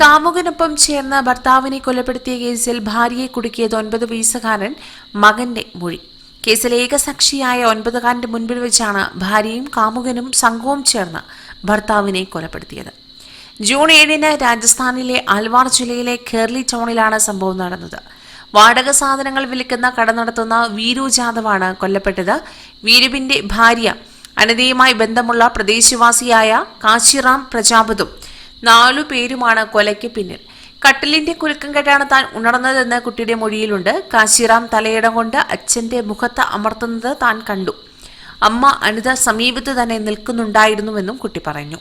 കാമുകനൊപ്പം ചേർന്ന ഭർത്താവിനെ കൊലപ്പെടുത്തിയ കേസിൽ ഭാര്യയെ കുടുക്കിയത് ഒൻപത് വയസ്സുകാരൻ മകന്റെ മൊഴി. കേസിൽ ഏകസാക്ഷിയായ ഒൻപതുകാരന്റെ മുൻപിൽ വെച്ചാണ് ഭാര്യയും കാമുകനും സംഘവും ചേർന്ന് ഭർത്താവിനെ കൊലപ്പെടുത്തിയത്. ജൂൺ ഏഴിന് രാജസ്ഥാനിലെ അൽവാർ ജില്ലയിലെ ഖേർലി ടൗണിലാണ് സംഭവം നടന്നത്. വാടക സാധനങ്ങൾ വിൽക്കുന്ന കട നടത്തുന്ന വീരു ജാദവാണ് കൊല്ലപ്പെട്ടത്. വീരുവിന്റെ ഭാര്യ അനതയുമായി ബന്ധമുള്ള പ്രദേശവാസിയായ കാശിറാം പ്രജാപതും നാലു പേരുമാണ് കൊലയ്ക്ക് പിന്നിൽ. കട്ടിലിന്റെ കുലുക്കം കെട്ടാണ് താൻ ഉണർന്നതെന്ന് കുട്ടിയുടെ മൊഴിയിലുണ്ട്. കാശിറാം തലയിടം കൊണ്ട് അച്ഛന്റെ മുഖത്ത് അമർത്തുന്നത് താൻ കണ്ടു. അമ്മ അനിത സമീപത്ത് തന്നെ നിൽക്കുന്നുണ്ടായിരുന്നുവെന്നും കുട്ടി പറഞ്ഞു.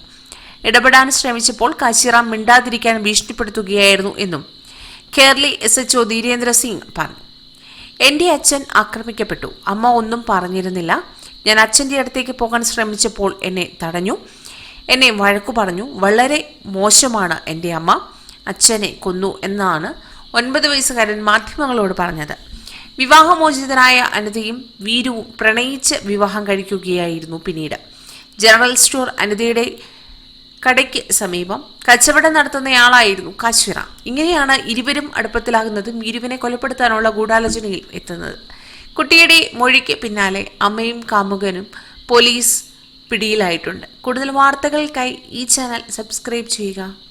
ഇടപെടാൻ ശ്രമിച്ചപ്പോൾ കാശിറാം മിണ്ടാതിരിക്കാൻ ഭീഷണിപ്പെടുത്തുകയായിരുന്നു എന്നും കേരളി S H O Dhirendra Singh പറഞ്ഞു. എന്റെ അച്ഛൻ ആക്രമിക്കപ്പെട്ടു. അമ്മ ഒന്നും പറഞ്ഞിരുന്നില്ല. ഞാൻ അച്ഛന്റെ അടുത്തേക്ക് പോകാൻ ശ്രമിച്ചപ്പോൾ എന്നെ തടഞ്ഞു. എന്നെ വഴക്കു പറഞ്ഞു വളരെ മോശമാണ് എന്റെ അമ്മ അച്ഛനെ കൊന്നു എന്നാണ് ഒൻപത് വയസ്സുകാരൻ മാധ്യമങ്ങളോട് പറഞ്ഞത്. വിവാഹമോചിതനായ അനിതയും വീരുവും പ്രണയിച്ച് വിവാഹം കഴിക്കുകയായിരുന്നു പിന്നീട്. ജനറൽ സ്റ്റോർ അനിതയുടെ കടയ്ക്ക് സമീപം കച്ചവടം നടത്തുന്നയാളായിരുന്നു കാശ്വിറ ഇങ്ങനെയാണ് ഇരുവരും അടുപ്പത്തിലാകുന്നതും വീരുവിനെ കൊലപ്പെടുത്താനുള്ള ഗൂഢാലോചനയിൽ എത്തുന്നത്. കുട്ടിയുടെ മൊഴിക്ക് പിന്നാലെ അമ്മയും കാമുകനും പോലീസ് പിടിയിലായിട്ടുണ്ട്. കൂടുതൽ വാർത്തകൾക്കായി ഈ ചാനൽ സബ്സ്ക്രൈബ് ചെയ്യുക.